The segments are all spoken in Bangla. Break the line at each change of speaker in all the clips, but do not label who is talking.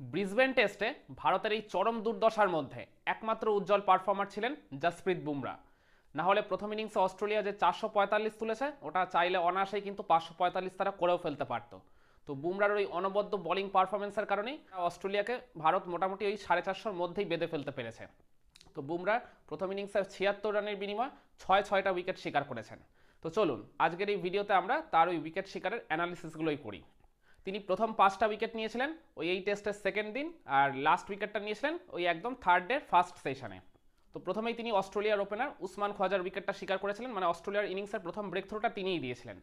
ব্রিসবেন টেস্টে ভারতের এই চরম দুর্দশার মধ্যে একমাত্র উজ্জ্বল পারফর্মার ছিলেন জসপ্রীত বুমরা। না হলে প্রথম ইনিংসে অস্ট্রেলিয়া যে চারশো পঁয়তাল্লিশ তুলেছে, ওটা চাইলে অনায়াসেই কিন্তু পাঁচশো পঁয়তাল্লিশ তারা করেও ফেলতে পারতো। তো বুমরার ওই অনবদ্য বোলিং পারফরমেন্সের কারণেই অস্ট্রেলিয়াকে ভারত মোটামুটি ওই সাড়ে চারশোর মধ্যেই বেঁধে ফেলতে পেরেছে। তো বুমরার প্রথম ইনিংসে ছিয়াত্তর রানের বিনিময়ে ছয় ছয়টা উইকেট শিকার করেছেন। তো চলুন, আজকের এই ভিডিওতে আমরা তার ওই উইকেট শিকারের অ্যানালিসিসগুলোই করি। তিনি প্রথম পাঁচটা উইকেট নিয়েছিলেন ওই এই টেস্টের সেকেন্ড দিন আর লাস্ট উইকেটটা নিয়েছিলেন ওই একদম থার্ড ডে ফার্স্ট সেশনে তো প্রথমেই তিনি অস্ট্রেলিয়ার ওপেনার উসমান খোয়াজার উইকেটটা শিকার করেছিলেন মানে অস্ট্রেলিয়ার ইনিংসের প্রথম ব্রেক থ্রোটা তিনিই দিয়েছিলেন।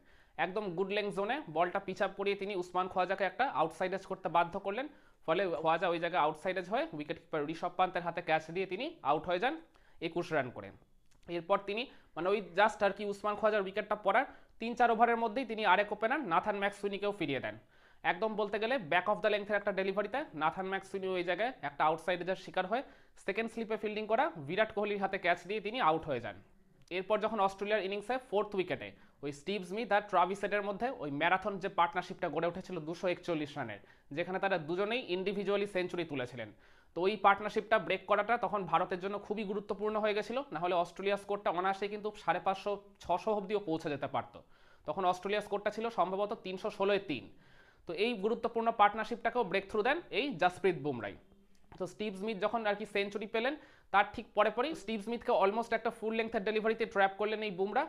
একদম গুড লেংথ জোনে বলটা পিছাপ পড়িয়ে তিনি উসমান খোয়াজাকে একটা আউটসাইডেজ করতে বাধ্য করলেন। ফলে খোয়াজা ওই জায়গায় আউটসাইডেজ হয়ে উইকেট কিপার ঋষভ পান্তের হাতে ক্যাচ দিয়ে তিনি আউট হয়ে যান একুশ রান করে। এরপর তিনি মানে ওই জাস্ট আর কি উসমান খোয়াজার উইকেটটা পড়ার তিন চার ওভারের মধ্যেই তিনি আরেক ওপেনার নাথান ম্যাক্সুইনিকেও ফিরিয়ে দেন। একদম বলতে গেলে ব্যাক অফ দ্য লেন্থের একটা ডেলিভারিতে নাথান ম্যাক্সুইনি ওই জায়গায় একটা আউটসাইডের শিকার হয়ে সেকেন্ড স্লিপে ফিল্ডিং করা, বিরাট কোহলির হাতে ক্যাচ দিয়ে তিনি আউট হয়ে যান। এরপর যখন অস্ট্রেলিয়ার ইনিংসে ফোর্থ উইকেটে ওই স্টিভ স্মিথ আর ট্রাভিসেটের মধ্যে ওই ম্যারাথন যে পার্টনারশিপটা গড়ে উঠেছিল দুশো একচল্লিশ রানের, যেখানে তারা দুজনেই ইন্ডিভিজুয়ালি সেঞ্চুরি তুলেছিলেন। তো ওই পার্টনারশিপটা ব্রেক করাটা তখন ভারতের জন্য খুবই গুরুত্বপূর্ণ হয়ে গেছিল, না হলে অস্ট্রেলিয়া স্কোরটা অনায়াসে কিন্তু সাড়ে পাঁচশো, ছশো অব্দিও পৌঁছে যেতে পারতো। তখন অস্ট্রেলিয়া স্কোরটা ছিল সম্ভবত তিনশো ষোলোয় তিন। তো এই গুরুত্বপূর্ণ পার্টনারশিপটাকেও ব্রেক থ্রু দেন এই জাসপ্রীত বুমরাই তো স্টিভ স্মিথ যখন আর কি সেঞ্চুরি পেলেন, তার ঠিক পরে পরেই স্টিভ স্মিথকে অলমোস্ট একটা ফুল লেংথের ডেলিভারিতে ট্র্যাপ করলেন এই বুমরা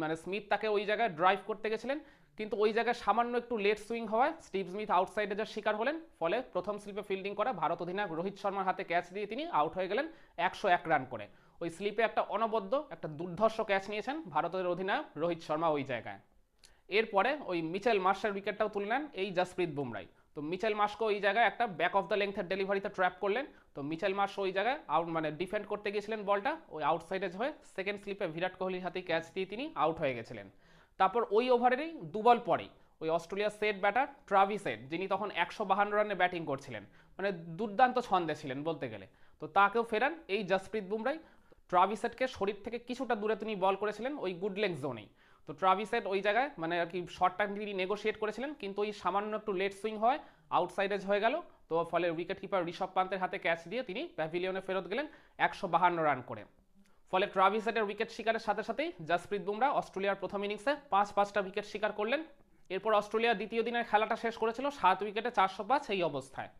মানে স্মিথ তাকে ওই জায়গায় ড্রাইভ করতে গেছিলেন, কিন্তু ওই জায়গায় সামান্য একটু লেট সুইং হওয়ায় স্টিভ স্মিথ আউটসাইডে যার শিকার হলেন, ফলে প্রথম স্লিপে ফিল্ডিং করা ভারত অধিনায়ক রোহিত শর্মার হাতে ক্যাচ দিয়ে তিনি আউট হয়ে গেলেন একশো এক রান করে। ওই স্লিপে একটা অনবদ্য, একটা দুর্ধর্ষ ক্যাচ নিয়েছেন ভারতের অধিনায়ক রোহিত শর্মা ওই জায়গায়। এরপরে ওই মিচেল মার্শের উইকেটটাও তুলে নেন এই জাসপ্রীত বুমরাই। তো মিচেল মার্শকে ওই জায়গায় একটা ব্যাক অফ দ্য লেংথের ডেলিভারিতে ট্র্যাপ করলেন। তো মিচেল মার্শ ওই জায়গায় আউট মানে ডিফেন্ড করতে গিয়েছিলেন বলটা, ওই আউটসাইডে হয়ে সেকেন্ড স্লিপে বিরাট কোহলির হাতে ক্যাচ দিয়ে তিনি আউট হয়ে গেছিলেন। তারপর ওই ওভারেরই দুবল পরেই ওই অস্ট্রেলিয়ার সেট ব্যাটার ট্রাভি সেট যিনি তখন একশো বাহান্ন রানে ব্যাটিং করছিলেন। মানে দুর্দান্ত ছন্দে ছিলেন বলতে গেলে। তো তাকেও ফেরান এই জাসপ্রীত বুমরাই। ট্রাভিসেটকে শরীর থেকে কিছুটা দূরে তিনি বল করেছিলেন ওই গুড লেগ জোনেই তো ট্রাভিসেট ওই জায়গায় মানে আর কি শর্টটা তিনি নেগোশিয়েট করেছিলেন, কিন্তু ওই সামান্য একটু লেট সুইং হয় আউটসাইডেজ হয়ে গেল। তো ফলে উইকেট কিপার ঋষভ পান্তের হাতে ক্যাচ দিয়ে তিনি প্যাভিলিয়নে ফেরত গেলেন একশো বাহান্ন রান করে। ফলে ট্রাভিসেটের উইকেট শিকারের সাথে সাথেই জাসপ্রীত বুমরা অস্ট্রেলিয়ার প্রথম ইনিংসে পাঁচ পাঁচটা উইকেট শিকার করলেন। এরপর অস্ট্রেলিয়া দ্বিতীয় দিনের খেলাটা শেষ করেছিল, সাত উইকেটে চারশো পাঁচ এই অবস্থায়।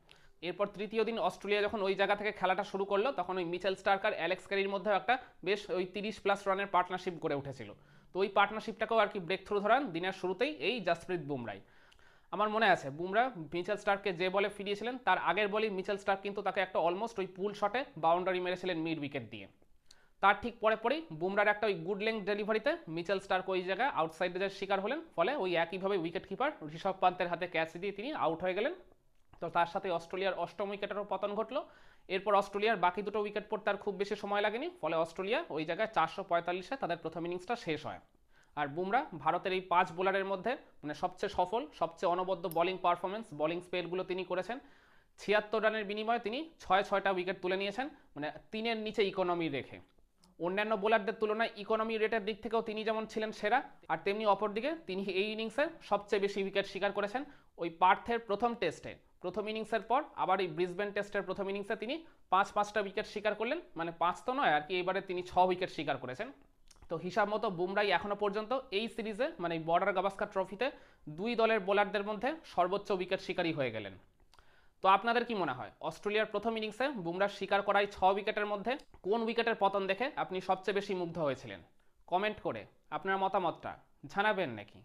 এরপর তৃতীয় দিন অস্ট্রেলিয়া যখন ওই জায়গা থেকে খেলাটা শুরু করল, তখন ওই মিচেল স্টার্কার, অ্যালেক্স ক্যারির মধ্যে একটা বেশ ওই তিরিশ প্লাস রানের পার্টনারশিপ গড়ে উঠেছিল। তো ওই পার্টনারশিপটাকেও আর কি ব্রেক থ্রু ধরান দিনের শুরুতেই এই জাসপ্রীত বুমরাই। আমার মনে আছে, বুমরা মিচেল স্টার্ককে যে বলে ফিরিয়েছিলেন, তার আগের বলেই মিচেল স্টার্ক কিন্তু তাকে একটা অলমোস্ট ওই পুল শটে বাউন্ডারি মেরেছিলেন মিড উইকেট দিয়ে। তার ঠিক পরে পরেই বুমরার একটা ওই গুড লেংথ ডেলিভারিতে মিচেল স্টার্ক ওই জায়গায় আউটসাইডে যার শিকার হলেন, ফলে ওই একইভাবে উইকেট কিপার ঋষভ পান্তের হাতে ক্যাচ দিয়ে তিনি আউট হয়ে গেলেন। তো তার সাথে অস্ট্রেলিয়ার অষ্টম উইকেটেরও পতন ঘটলো। এরপর অস্ট্রেলিয়ার বাকি দুটো উইকেট পড়তে আর খুব বেশি সময় লাগেনি, ফলে অস্ট্রেলিয়া ওই জায়গায় চারশো পঁয়তাল্লিশে তাদের প্রথম ইনিংসটা শেষ হয়। আর বুমরা ভারতের এই পাঁচ বোলারের মধ্যে মানে সবচেয়ে সফল, সবচেয়ে অনবদ্য বোলিং পারফরমেন্স বোলিং স্পেলগুলো তিনি করেছেন। ছিয়াত্তর রানের বিনিময়ে তিনি ছয় ছয়টা উইকেট তুলে নিয়েছেন মানে তিনের নিচে ইকোনমি রেখে। অন্যান্য বোলারদের তুলনায় ইকোনমি রেটের দিক থেকেও তিনি যেমন ছিলেন সেরা, আর তেমনি অপরদিকে তিনি এই ইনিংসে সবচেয়ে বেশি উইকেট শিকার করেছেন। ওই পার্থের প্রথম টেস্টে প্রথম ইনিংসের পর আবার এই ব্রিসবেন টেস্টের প্রথম ইনিংসে তিনি পাঁচ পাঁচটা উইকেট শিকার করলেন। মানে পাঁচ তো নয়, আর কি এবারে তিনি ছ উইকেট শিকার করেছেন। তো হিসাব মতো বুমরাই এখনও পর্যন্ত এই সিরিজে মানে বর্ডার গাভাস্কার ট্রফিতে দুই দলের বোলারদের মধ্যে সর্বোচ্চ উইকেট শিকারী হয়ে গেলেন। তো আপনাদের কি মনে হয়, অস্ট্রেলিয়ার প্রথম ইনিংসে বুমরার শিকার করাই ছ উইকেটের মধ্যে কোন উইকেটের পতন দেখে আপনি সবচেয়ে বেশি মুগ্ধ হয়েছিলেন? কমেন্ট করে আপনার মতামতটা জানাবেন নাকি?